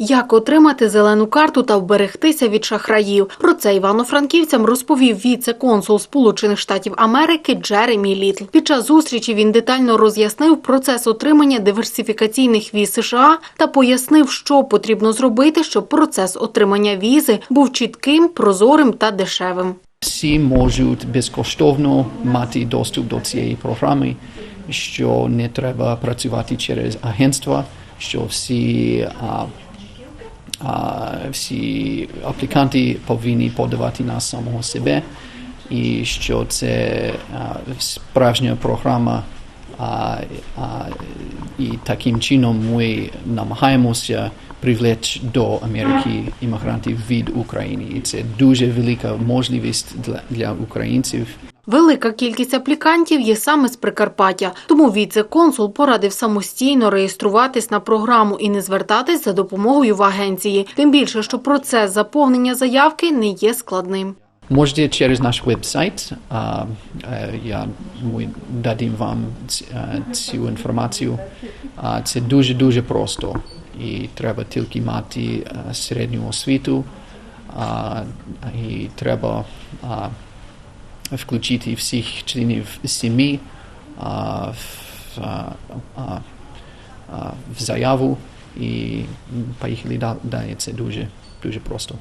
Як отримати зелену карту та вберегтися від шахраїв? Про це івано-франківцям розповів віце-консул Сполучених Штатів Америки Джеремі Літл. Під час зустрічі він детально роз'яснив процес отримання диверсифікаційних віз США та пояснив, що потрібно зробити, щоб процес отримання візи був чітким, прозорим та дешевим. Всі можуть безкоштовно мати доступ до цієї програми, що не треба працювати через агентства, що всі, а, всі апліканти повинні подавати на самого себе, і що це справжня програма. А, а, і таким чином ми намагаємося привлечь до Америки іммігрантів від України. І це дуже велика можливість для, для українців. Велика кількість аплікантів є саме з Прикарпаття, тому віце-консул порадив самостійно реєструватись на програму і не звертатись за допомогою в агенції. Тим більше, що процес заповнення заявки не є складним. Можете через наш веб-сайт, е, я ми дадим вам е, цю інформацію. Це дуже-дуже просто. І треба тільки мати е, середню освіту, і треба включити всіх членів сім'ї в, в заяву і поїхали да- далі. Це дуже, дуже просто.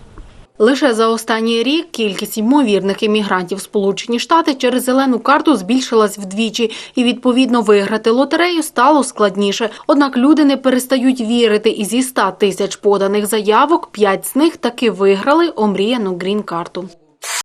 Лише за останній рік кількість ймовірних іммігрантів Сполучені Штати через зелену карту збільшилась вдвічі, і відповідно виграти лотерею стало складніше. Однак люди не перестають вірити, і зі 100 тисяч поданих заявок 5 з них таки виграли омріяну грін-карту.